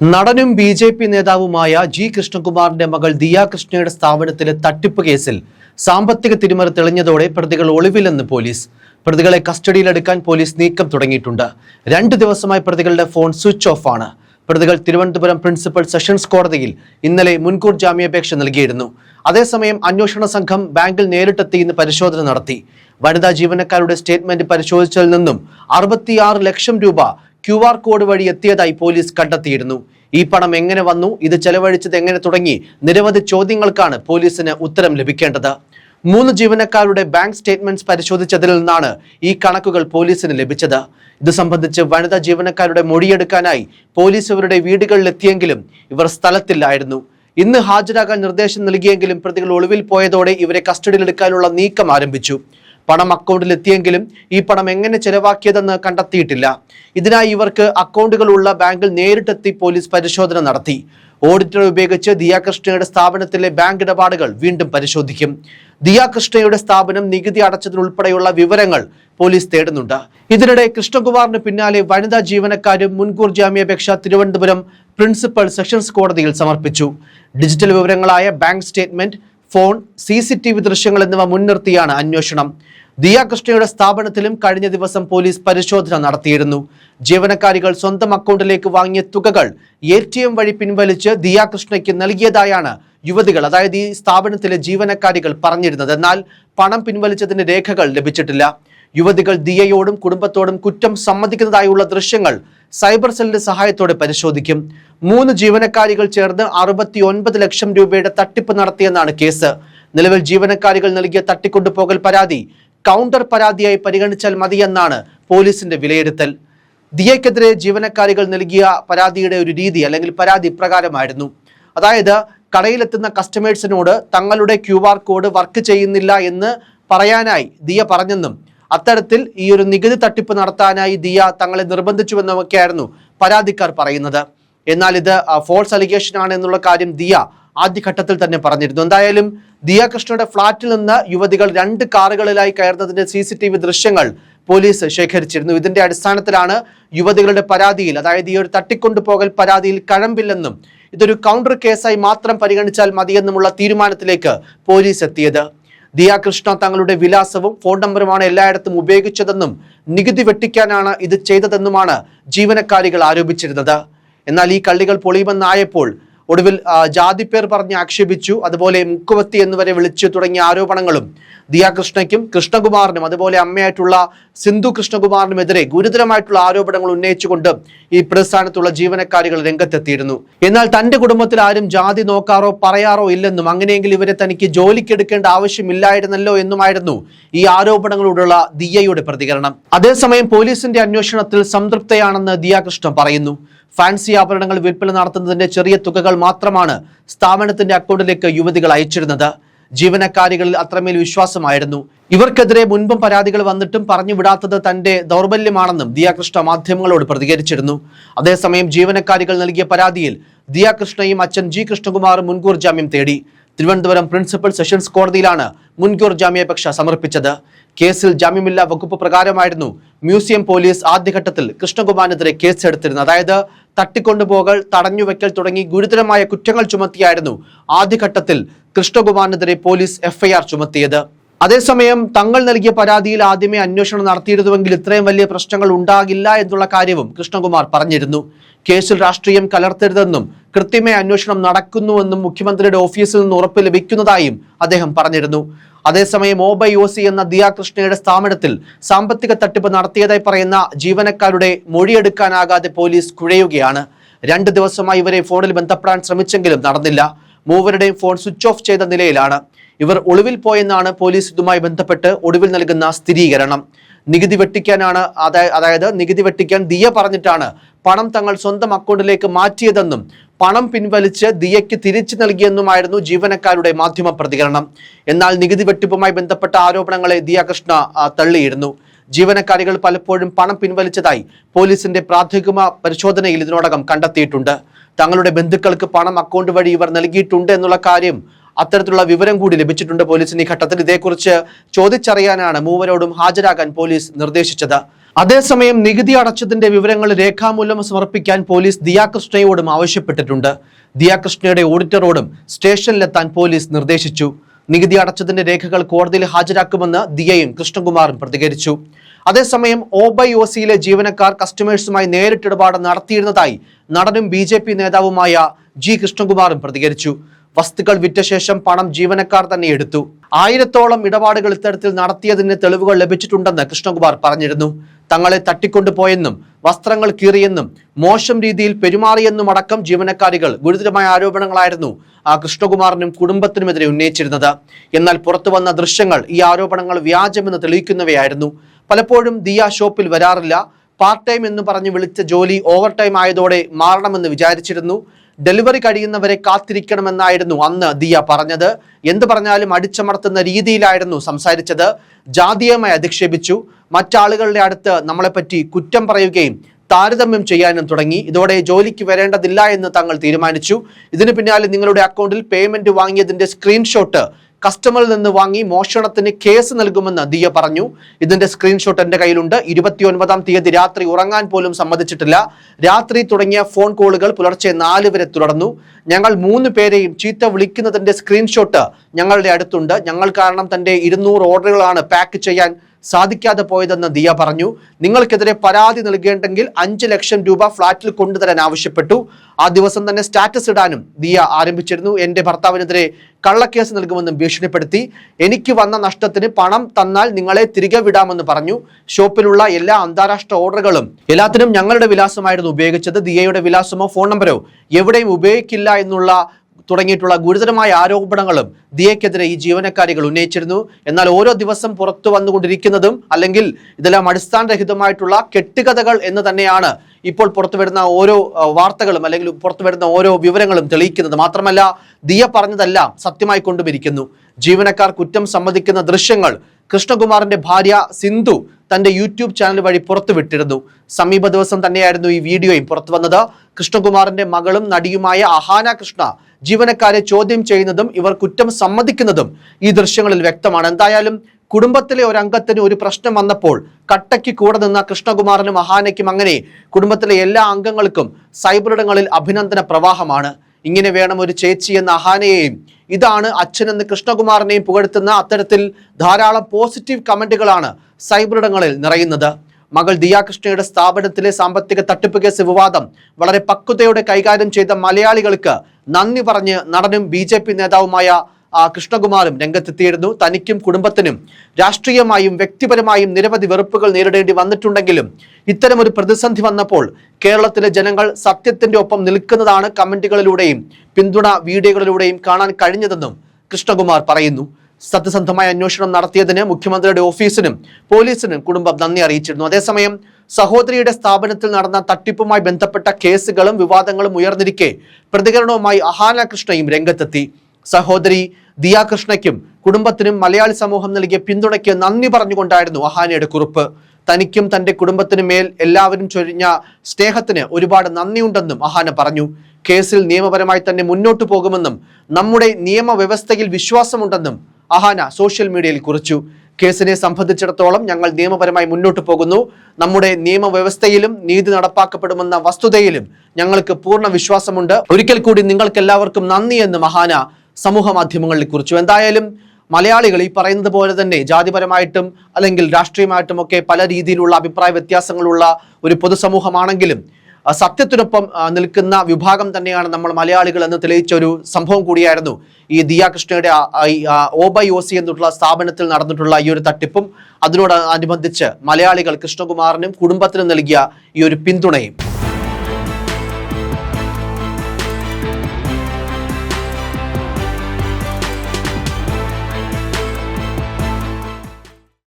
നടനും B J P നേതാവുമായ G കൃഷ്ണകുമാറിന്റെ മകൾ ദിയ കൃഷ്ണയുടെ സ്ഥാപനത്തിലെ തട്ടിപ്പ് കേസിൽ സാമ്പത്തിക തിരിമറി തെളിഞ്ഞതോടെ പ്രതികൾ ഒളിവിലെന്ന് പോലീസ്. പ്രതികളെ കസ്റ്റഡിയിലെടുക്കാൻ പോലീസ് നീക്കം തുടങ്ങിയിട്ടുണ്ട്. രണ്ട് ദിവസമായി പ്രതികളുടെ ഫോൺ സ്വിച്ച് ഓഫ് ആണ്. പ്രതികൾ തിരുവനന്തപുരം പ്രിൻസിപ്പൽ സെഷൻസ് കോടതിയിൽ ഇന്നലെ മുൻകൂർ ജാമ്യാപേക്ഷ നൽകിയിരുന്നു. അതേസമയം അന്വേഷണ സംഘം ബാങ്കിൽ നേരിട്ടെത്തി ഇന്ന് പരിശോധന നടത്തി. വനിതാ ജീവനക്കാരുടെ സ്റ്റേറ്റ്മെന്റ് പരിശോധിച്ചതിൽ നിന്നും അറുപത്തിയാറ് ലക്ഷം രൂപ ക്യു ആർ കോഡ് വഴി എത്തിയതായി പോലീസ് കണ്ടെത്തിയിരുന്നു. ഈ പണം എങ്ങനെ വന്നു? ഇത് ചെലവഴിച്ചത് എങ്ങനെ തുടങ്ങി? നിരവധി ചോദ്യങ്ങൾക്കാണ് പോലീസിന് ഉത്തരം ലഭിക്കേണ്ടത്. മൂന്ന് ജീവനക്കാരുടെ ബാങ്ക് സ്റ്റേറ്റ്മെന്റ്സ് പരിശോധിച്ചതിൽ നിന്നാണ് ഈ കണക്കുകൾ പോലീസിന് ലഭിച്ചത്. ഇത് സംബന്ധിച്ച് വനിതാ ജീവനക്കാരുടെ മൊഴിയെടുക്കാനായി പോലീസ് ഇവരുടെ വീടുകളിലെത്തിയെങ്കിലും ഇവർ സ്ഥലത്തില്ലായിരുന്നു. ഇന്ന് ഹാജരാകാൻ നിർദ്ദേശം നൽകിയെങ്കിലും പ്രതികൾ ഒളിവിൽ പോയതോടെ ഇവരെ കസ്റ്റഡിയിലെടുക്കാനുള്ള നീക്കം ആരംഭിച്ചു. പണം അക്കൗണ്ടിൽ എത്തിയെങ്കിലും ഈ പണം എങ്ങനെ ചെലവാക്കിയതെന്ന് കണ്ടെത്തിയിട്ടില്ല. ഇതിനായി ഇവർക്ക് അക്കൗണ്ടുകളുള്ള ബാങ്കിൽ നേരിട്ടെത്തി പോലീസ് പരിശോധന നടത്തി. ഓഡിറ്റർ ഉപയോഗിച്ച് ദിയാകൃഷ്ണയുടെ സ്ഥാപനത്തിലെ ബാങ്ക് ഇടപാടുകൾ വീണ്ടും പരിശോധിക്കും. ദിയാകൃഷ്ണയുടെ സ്ഥാപനം നികുതി അടച്ചതിനുൾപ്പെടെയുള്ള വിവരങ്ങൾ പോലീസ് തേടുന്നുണ്ട്. ഇതിനിടെ കൃഷ്ണകുമാറിന് പിന്നാലെ വനിതാ ജീവനക്കാരും മുൻകൂർ ജാമ്യാപേക്ഷ തിരുവനന്തപുരം പ്രിൻസിപ്പൽ സെഷൻസ് കോടതിയിൽ സമർപ്പിച്ചു. Digital വിവരങ്ങളായ bank statement phone C C T V ദൃശ്യങ്ങൾ എന്നിവ മുൻനിർത്തിയാണ് അന്വേഷണം. ദിയാകൃഷ്ണയുടെ സ്ഥാപനത്തിലും കഴിഞ്ഞ ദിവസം പോലീസ് പരിശോധന നടത്തിയിരുന്നു. ജീവനക്കാരികൾ സ്വന്തം അക്കൗണ്ടിലേക്ക് വാങ്ങിയ തുകകൾ എ ടി എം വഴി പിൻവലിച്ച് ദിയാകൃഷ്ണയ്ക്ക് നൽകിയതായാണ് യുവതികൾ അതായത് ഈ സ്ഥാപനത്തിലെ ജീവനക്കാരികൾ പറഞ്ഞിരുന്നത്. എന്നാൽ പണം പിൻവലിച്ചതിന്റെ രേഖകൾ ലഭിച്ചിട്ടില്ല. യുവതികൾ ദിയയോടും കുടുംബത്തോടും കുറ്റം സമ്മതിക്കുന്നതായുള്ള ദൃശ്യങ്ങൾ സൈബർ സെല്ലിന്റെ സഹായത്തോടെ പരിശോധിക്കും. മൂന്ന് ജീവനക്കാരികൾ ചേർന്ന് അറുപത്തി ഒൻപത് ലക്ഷം രൂപയുടെ തട്ടിപ്പ് നടത്തിയെന്നാണ് കേസ്. നിലവിൽ ജീവനക്കാരികൾ നൽകിയ തട്ടിക്കൊണ്ടുപോകൽ പരാതി കൗണ്ടർ പരാതിയായി പരിഗണിച്ചാൽ മതിയെന്നാണ് പോലീസിന്റെ വിലയിരുത്തൽ. ദിയയ്ക്കെതിരെ ജീവനക്കാരികൾ നൽകിയ പരാതിയുടെ ഒരു രീതി അല്ലെങ്കിൽ പരാതി പ്രകാരമായിരുന്നു. അതായത് കടയിലെത്തുന്ന കസ്റ്റമേഴ്സിനോട് തങ്ങളുടെ ക്യു കോഡ് വർക്ക് ചെയ്യുന്നില്ല എന്ന് പറയാനായി ദിയ പറഞ്ഞെന്നും അത്തരത്തിൽ ഈ ഒരു നികുതി തട്ടിപ്പ് നടത്താനായി ദിയ തങ്ങളെ നിർബന്ധിച്ചുവെന്നൊക്കെയായിരുന്നു പരാതിക്കാർ പറയുന്നത്. എന്നാൽ ഇത് ഫോൾസ് അലിഗേഷൻ ആണ് എന്നുള്ള കാര്യം ദിയ ആദ്യഘട്ടത്തിൽ തന്നെ പറഞ്ഞിരുന്നു. എന്തായാലും ദിയ കൃഷ്ണയുടെ ഫ്ളാറ്റിൽ നിന്ന് യുവതികൾ രണ്ട് കാറുകളിലായി കയറുന്നതിന്റെ സി ദൃശ്യങ്ങൾ പോലീസ് ശേഖരിച്ചിരുന്നു. ഇതിന്റെ അടിസ്ഥാനത്തിലാണ് യുവതികളുടെ പരാതിയിൽ അതായത് ഈ ഒരു തട്ടിക്കൊണ്ടുപോകൽ പരാതിയിൽ കഴമ്പില്ലെന്നും ഇതൊരു കൗണ്ടർ കേസായി മാത്രം പരിഗണിച്ചാൽ മതിയെന്നുമുള്ള തീരുമാനത്തിലേക്ക് പോലീസ് എത്തിയത്. ദിയ കൃഷ്ണ തങ്ങളുടെ വിലാസവും ഫോൺ നമ്പറുമാണ് എല്ലായിടത്തും ഉപയോഗിച്ചതെന്നും നികുതി വെട്ടിക്കാനാണ് ഇത് ചെയ്തതെന്നുമാണ് ജീവനക്കാരികൾ ആരോപിച്ചിരുന്നത്. എന്നാൽ ഈ കള്ളികൾ പൊളിയുമെന്നായപ്പോൾ ഒടുവിൽ ജാതിപ്പേർ പറഞ്ഞ് ആക്ഷേപിച്ചു. അതുപോലെ മുക്കുവത്തി എന്നിവരെ വിളിച്ചു തുടങ്ങിയ ആരോപണങ്ങളും ദിയാകൃഷ്ണയ്ക്കും കൃഷ്ണകുമാറിനും അതുപോലെ അമ്മയായിട്ടുള്ള സിന്ധു കൃഷ്ണകുമാറിനുമെതിരെ ഗുരുതരമായിട്ടുള്ള ആരോപണങ്ങൾ ഉന്നയിച്ചുകൊണ്ട് ഈ പ്രസ്ഥാനത്തുള്ള ജീവനക്കാരികൾ രംഗത്തെത്തിയിരുന്നു. എന്നാൽ തന്റെ കുടുംബത്തിൽ ആരും ജാതി നോക്കാറോ പറയാറോ ഇല്ലെന്നും അങ്ങനെയെങ്കിൽ ഇവരെ തനിക്ക് ജോലിക്കെടുക്കേണ്ട ആവശ്യമില്ലായിരുന്നല്ലോ എന്നുമായിരുന്നു ഈ ആരോപണങ്ങളോടുള്ള ദിയയുടെ പ്രതികരണം. അതേസമയം പോലീസിന്റെ അന്വേഷണത്തിൽ സംതൃപ്തയാണെന്ന് ദിയ ദിയാകൃഷ്ണൻ പറയുന്നു. ഫാൻസി ആഭരണങ്ങൾ വിൽപ്പന നടത്തുന്നതിന്റെ ചെറിയ തുകകൾ മാത്രമാണ് സ്ഥാപനത്തിന്റെ അക്കൗണ്ടിലേക്ക് യുവതികൾ അയച്ചിരുന്നത്. ജീവനക്കാരികളിൽ അത്രമേൽ വിശ്വാസമായിരുന്നു. ഇവർക്കെതിരെ മുൻപും പരാതികൾ വന്നിട്ടും പറഞ്ഞു വിടാത്തത് തന്റെ ദൗർബല്യമാണെന്നും ദിയാകൃഷ്ണ മാധ്യമങ്ങളോട് പ്രതികരിച്ചിരുന്നു. അതേസമയം ജീവനക്കാരികൾ നൽകിയ പരാതിയിൽ ദിയാകൃഷ്ണയും അച്ഛൻ ജി കൃഷ്ണകുമാറും മുൻകൂർ ജാമ്യം തേടി. തിരുവനന്തപുരം പ്രിൻസിപ്പൽ സെഷൻസ് കോടതിയിലാണ് മുൻകൂർ ജാമ്യാപേക്ഷ സമർപ്പിച്ചത്. കേസിൽ ജാമ്യമില്ലാ വകുപ്പ് പ്രകാരമായിരുന്നു മ്യൂസിയം പോലീസ് ആദ്യഘട്ടത്തിൽ കൃഷ്ണകുമാറിനെതിരെ കേസെടുത്തിരുന്നത്. അതായത് തട്ടിക്കൊണ്ടുപോകൽ തടഞ്ഞുവെക്കൽ തുടങ്ങി ഗുരുതരമായ കുറ്റങ്ങൾ ചുമത്തിയായിരുന്നു ആദ്യഘട്ടത്തിൽ കൃഷ്ണകുമാറിനെതിരെ പോലീസ് എഫ്ഐആർ ചുമത്തിയത്. അതേസമയം തങ്ങൾ നൽകിയ പരാതിയിൽ ആദ്യമേ അന്വേഷണം നടത്തിയിരുന്നുവെങ്കിൽ ഇത്രയും വലിയ പ്രശ്നങ്ങൾ ഉണ്ടാകില്ല എന്നുള്ള കാര്യവും കൃഷ്ണകുമാർ പറഞ്ഞിരുന്നു. കേസിൽ രാഷ്ട്രീയം കലർത്തരുതെന്നും കൃത്യമായ അന്വേഷണം നടക്കുന്നുവെന്നും മുഖ്യമന്ത്രിയുടെ ഓഫീസിൽ നിന്ന് ഉറപ്പ് ലഭിക്കുന്നതായും അദ്ദേഹം പറഞ്ഞിരുന്നു. അതേസമയം ഓബൈ യോസി എന്ന ദിയാ കൃഷ്ണയുടെ സ്ഥാപനത്തിൽ സാമ്പത്തിക തട്ടിപ്പ് നടത്തിയതായി പറയുന്ന ജീവനക്കാരുടെ മൊഴിയെടുക്കാനാകാതെ പോലീസ് കുഴയുകയാണ്. രണ്ട് ദിവസമായി ഇവരെ ഫോണിൽ ബന്ധപ്പെടാൻ ശ്രമിച്ചെങ്കിലും നടന്നില്ല. മൂവരുടെയും ഫോൺ സ്വിച്ച് ഓഫ് ചെയ്ത നിലയിലാണ്. ഇവർ ഒളിവിൽ പോയെന്നാണ് പോലീസ് ഇതുമായി ബന്ധപ്പെട്ട് ഒടുവിൽ നൽകുന്ന സ്ഥിരീകരണം. നികുതി വെട്ടിക്കാനാണ് അതായത് നികുതി വെട്ടിക്കാൻ ദിയ പറഞ്ഞിട്ടാണ് പണം തങ്ങൾ സ്വന്തം അക്കൗണ്ടിലേക്ക് മാറ്റിയതെന്നും പണം പിൻവലിച്ച് ദിയയ്ക്ക് തിരിച്ചു നൽകിയെന്നുമായിരുന്നു ജീവനക്കാരുടെ മാധ്യമ പ്രതികരണം. എന്നാൽ നികുതി വെട്ടിപ്പുമായി ബന്ധപ്പെട്ട ആരോപണങ്ങളെ ദിയ കൃഷ്ണ തള്ളിയിരുന്നു. ജീവനക്കാരികൾ പലപ്പോഴും പണം പിൻവലിച്ചതായി പോലീസിന്റെ പ്രാഥമിക പരിശോധനയിൽ ഇതിനോടകം കണ്ടെത്തിയിട്ടുണ്ട്. തങ്ങളുടെ ബന്ധുക്കൾക്ക് പണം അക്കൗണ്ട് വഴി ഇവർ നൽകിയിട്ടുണ്ട് എന്നുള്ള കാര്യം അത്തരത്തിലുള്ള വിവരം കൂടി ലഭിച്ചിട്ടുണ്ട് പോലീസിന് ഈ ഘട്ടത്തിൽ. ഇതേക്കുറിച്ച് ചോദിച്ചറിയാനാണ് മൂവരോടും ഹാജരാകാൻ പോലീസ് നിർദ്ദേശിച്ചത്. അതേസമയം നികുതി അടച്ചതിന്റെ വിവരങ്ങൾ രേഖാമൂലം സമർപ്പിക്കാൻ പോലീസ് ദിയാകൃഷ്ണയോടും ആവശ്യപ്പെട്ടിട്ടുണ്ട്. ദിയാകൃഷ്ണയുടെ ഓഡിറ്ററോടും സ്റ്റേഷനിലെത്താൻ പോലീസ് നിർദ്ദേശിച്ചു. നികുതി അടച്ചതിന്റെ രേഖകൾ കോടതിയിൽ ഹാജരാക്കുമെന്ന് ദിയയും കൃഷ്ണകുമാറും പ്രതികരിച്ചു. അതേസമയം ഓബൈ ഒ സിയിലെ ജീവനക്കാർ കസ്റ്റമേഴ്സുമായി നേരിട്ടിടപാട് നടത്തിയിരുന്നതായി നടനും ബി നേതാവുമായ ജി കൃഷ്ണകുമാറും പ്രതികരിച്ചു. വസ്തുക്കൾ വിറ്റ ശേഷം പണം ജീവനക്കാർ തന്നെ എടുത്തു. ആയിരത്തോളം ഇടപാടുകൾ ഇത്തരത്തിൽ നടത്തിയതിന് തെളിവുകൾ ലഭിച്ചിട്ടുണ്ടെന്ന് കൃഷ്ണകുമാർ പറഞ്ഞിരുന്നു. തങ്ങളെ തട്ടിക്കൊണ്ടുപോയെന്നും വസ്ത്രങ്ങൾ കീറിയെന്നും മോശം രീതിയിൽ പെരുമാറിയെന്നും അടക്കം ജീവനക്കാരികൾ ഗുരുതരമായ ആരോപണങ്ങളായിരുന്നു ആ കൃഷ്ണകുമാറിനും കുടുംബത്തിനുമെതിരെ ഉന്നയിച്ചിരുന്നത്. എന്നാൽ പുറത്തു വന്ന ദൃശ്യങ്ങൾ ഈ ആരോപണങ്ങൾ വ്യാജമെന്ന് തെളിയിക്കുന്നവയായിരുന്നു. പലപ്പോഴും ദിയ ഷോപ്പിൽ വരാറില്ല. പാർട്ട് ടൈം എന്ന് പറഞ്ഞ് വിളിച്ച ജോലി ഓവർ ടൈം ആയതോടെ മാറണമെന്ന് വിചാരിച്ചിരുന്നു. ഡെലിവറി കഴിയുന്നവരെ കാത്തിരിക്കണമെന്നായിരുന്നു അന്ന് ദിയ പറഞ്ഞത്. എന്ത് പറഞ്ഞാലും അടിച്ചമർത്തുന്ന രീതിയിലായിരുന്നു സംസാരിച്ചത്. ജാതീയമായി അധിക്ഷേപിച്ചു. മറ്റാളുകളുടെ അടുത്ത് നമ്മളെപ്പറ്റി കുറ്റം പറയുകയും താരതമ്യം ചെയ്യാനും തുടങ്ങി. ഇതോടെ ജോലിക്ക് വരേണ്ടതില്ല എന്ന് തങ്ങൾ തീരുമാനിച്ചു. ഇതിന് പിന്നാലെ നിങ്ങളുടെ അക്കൗണ്ടിൽ പേയ്മെന്റ് വാങ്ങിയതിന്റെ സ്ക്രീൻഷോട്ട് കസ്റ്റമറിൽ നിന്ന് വാങ്ങി മോഷണത്തിന് കേസ് നൽകുമെന്ന് ദിയ പറഞ്ഞു. ഇതിന്റെ സ്ക്രീൻഷോട്ട് എന്റെ കയ്യിലുണ്ട്. ഇരുപത്തിയൊൻപതാം തീയതി രാത്രി ഉറങ്ങാൻ പോലും സമ്മതിച്ചിട്ടില്ല. രാത്രി തുടങ്ങിയ ഫോൺ കോളുകൾ പുലർച്ചെ നാല് വരെ തുടർന്നു. ഞങ്ങൾ മൂന്ന് പേരെയും ചീത്ത വിളിക്കുന്നതിന്റെ സ്ക്രീൻഷോട്ട് ഞങ്ങളുടെ അടുത്തുണ്ട്. ഞങ്ങൾ കാരണം തന്റെ ഇരുന്നൂറ് ഓർഡറുകളാണ് പാക്ക് ചെയ്യാൻ സാധിക്കാതെ പോയതെന്ന് ദിയ പറഞ്ഞു. നിങ്ങൾക്കെതിരെ പരാതി നൽകേണ്ടെങ്കിൽ അഞ്ച് ലക്ഷം രൂപ ഫ്ളാറ്റിൽ കൊണ്ടുതരാൻ ആവശ്യപ്പെട്ടു. ആ ദിവസം തന്നെ സ്റ്റാറ്റസ് ഇടാനും ദിയ ആരംഭിച്ചിരുന്നു. എന്റെ ഭർത്താവിനെതിരെ കള്ളക്കേസ് നൽകുമെന്നും ഭീഷണിപ്പെടുത്തി. എനിക്ക് വന്ന നഷ്ടത്തിന് പണം തന്നാൽ നിങ്ങളെ തിരികെ വിടാമെന്ന് പറഞ്ഞു. ഷോപ്പിലുള്ള എല്ലാ അന്താരാഷ്ട്ര ഓർഡറുകളും. എല്ലാത്തിനും ഞങ്ങളുടെ വിലാസമായിരുന്നു ഉപയോഗിച്ചത്. ദിയയുടെ വിലാസമോ ഫോൺ നമ്പരോ എവിടെയും ഉപയോഗിക്കില്ല എന്നുള്ള തുടങ്ങിയിട്ടുള്ള ഗുരുതരമായ ആരോപണങ്ങളും ദിയക്കെതിരെ ഈ ജീവനക്കാരികൾ ഉന്നയിച്ചിരുന്നു. എന്നാൽ ഓരോ ദിവസം പുറത്തു വന്നുകൊണ്ടിരിക്കുന്നതും അല്ലെങ്കിൽ ഇതെല്ലാം അടിസ്ഥാനരഹിതമായിട്ടുള്ള കെട്ടുകഥകൾ എന്ന് തന്നെയാണ് ഇപ്പോൾ പുറത്തു വരുന്ന ഓരോ വാർത്തകളും അല്ലെങ്കിൽ പുറത്തു വരുന്ന ഓരോ വിവരങ്ങളും തെളിയിക്കുന്നത്. മാത്രമല്ല ദിയ പറഞ്ഞതെല്ലാം സത്യമായി കൊണ്ടുമിരിക്കുന്നു ജീവനക്കാർ കുറ്റം സമ്മതിക്കുന്ന ദൃശ്യങ്ങൾ കൃഷ്ണകുമാറിന്റെ ഭാര്യ സിന്ധു തന്റെ യൂട്യൂബ് ചാനൽ വഴി പുറത്തുവിട്ടിരുന്നു. സമീപ ദിവസം തന്നെയായിരുന്നു ഈ വീഡിയോയും പുറത്തു വന്നത് കൃഷ്ണകുമാറിന്റെ മകളും നടിയുമായ അഹാന കൃഷ്ണ ജീവനക്കാരെ ചോദ്യം ചെയ്യുന്നതും ഇവർ കുറ്റം സമ്മതിക്കുന്നതും ഈ ദൃശ്യങ്ങളിൽ വ്യക്തമാണ്. എന്തായാലും കുടുംബത്തിലെ ഒരു അംഗത്തിന് ഒരു പ്രശ്നം വന്നപ്പോൾ കട്ടയ്ക്ക് കൂടെ നിന്ന കൃഷ്ണകുമാറിനും അഹാനയ്ക്കും അങ്ങനെ കുടുംബത്തിലെ എല്ലാ അംഗങ്ങൾക്കും സൈബറിടങ്ങളിൽ അഭിനന്ദന പ്രവാഹമാണ്. ഇങ്ങനെ വേണം ഒരു ചേച്ചി എന്ന അഹാനയെയും ഇതാണ് അച്ഛനെന്ന് കൃഷ്ണകുമാറിനെയും പുകഴ്ത്തുന്ന അത്തരത്തിൽ ധാരാളം പോസിറ്റീവ് കമന്റുകളാണ് സൈബറിടങ്ങളിൽ നിറയുന്നത്. മകൾ ദിയാകൃഷ്ണയുടെ സ്ഥാപനത്തിലെ സാമ്പത്തിക തട്ടിപ്പ് കേസ് വിവാദം. വളരെ പക്വതയോടെ കൈകാര്യം ചെയ്ത മലയാളികൾക്ക് നന്ദി പറഞ്ഞ് നടനും ബി നേതാവുമായ കൃഷ്ണകുമാറും രംഗത്തെത്തിയിരുന്നു. തനിക്കും കുടുംബത്തിനും രാഷ്ട്രീയമായും വ്യക്തിപരമായും നിരവധി വെറുപ്പുകൾ നേരിടേണ്ടി വന്നിട്ടുണ്ടെങ്കിലും ഇത്തരമൊരു പ്രതിസന്ധി വന്നപ്പോൾ കേരളത്തിലെ ജനങ്ങൾ സത്യത്തിന്റെ ഒപ്പം നിൽക്കുന്നതാണ് കമന്റുകളിലൂടെയും പിന്തുണ വീഡിയോകളിലൂടെയും കാണാൻ കഴിഞ്ഞതെന്നും കൃഷ്ണകുമാർ പറയുന്നു. സത്യസന്ധമായ അന്വേഷണം നടത്തിയതിന് മുഖ്യമന്ത്രിയുടെ ഓഫീസിനും പോലീസിനും കുടുംബം നന്ദി അറിയിച്ചിരുന്നു. അതേസമയം സഹോദരിയുടെ സ്ഥാപനത്തിൽ നടന്ന തട്ടിപ്പുമായി ബന്ധപ്പെട്ട കേസുകളും വിവാദങ്ങളും ഉയർന്നിരിക്കെ പ്രതികരണവുമായി അഹാന കൃഷ്ണയും രംഗത്തെത്തി. സഹോദരി ദിയാകൃഷ്ണയ്ക്കും കുടുംബത്തിനും മലയാളി സമൂഹം നൽകിയ പിന്തുണയ്ക്ക് നന്ദി പറഞ്ഞുകൊണ്ടായിരുന്നു അഹാനയുടെ കുറിപ്പ്. തനിക്കും തന്റെ കുടുംബത്തിനും മേൽ എല്ലാവരും ചൊരിഞ്ഞ സ്നേഹത്തിന് ഒരുപാട് നന്ദിയുണ്ടെന്നും അഹാന പറഞ്ഞു. കേസിൽ നിയമപരമായി തന്നെ മുന്നോട്ടു പോകുമെന്നും നമ്മുടെ നിയമവ്യവസ്ഥയിൽ വിശ്വാസമുണ്ടെന്നും അഹാന സോഷ്യൽ മീഡിയയിൽ കുറിച്ചു. കേസിനെ സംബന്ധിച്ചിടത്തോളം ഞങ്ങൾ നിയമപരമായി മുന്നോട്ട് പോകുന്നു. നമ്മുടെ നിയമവ്യവസ്ഥയിലും നീതി നടപ്പാക്കപ്പെടുമെന്ന വസ്തുതയിലും ഞങ്ങൾക്ക് പൂർണ വിശ്വാസമുണ്ട്. ഒരിക്കൽ കൂടി നിങ്ങൾക്ക് എല്ലാവർക്കും നന്ദി എന്ന് മഹാന സമൂഹ മാധ്യമങ്ങളിൽ കുറിച്ചു. എന്തായാലും മലയാളികൾ ഈ പറയുന്നത് പോലെ തന്നെ ജാതിപരമായിട്ടും അല്ലെങ്കിൽ രാഷ്ട്രീയമായിട്ടും ഒക്കെ പല രീതിയിലുള്ള അഭിപ്രായ വ്യത്യാസങ്ങളുള്ള ഒരു പൊതുസമൂഹമാണെങ്കിലും സത്യത്തിനൊപ്പം നിൽക്കുന്ന വിഭാഗം തന്നെയാണ് നമ്മൾ മലയാളികൾ എന്ന് തെളിയിച്ച ഒരു സംഭവം കൂടിയായിരുന്നു. ഈ ദിയാകൃഷ്ണയുടെ ഓബൈ എന്നുള്ള സ്ഥാപനത്തിൽ നടന്നിട്ടുള്ള ഈ ഒരു തട്ടിപ്പും അതിനോട് അനുബന്ധിച്ച് മലയാളികൾ കൃഷ്ണകുമാറിനും കുടുംബത്തിനും നൽകിയ ഈ ഒരു പിന്തുണയും.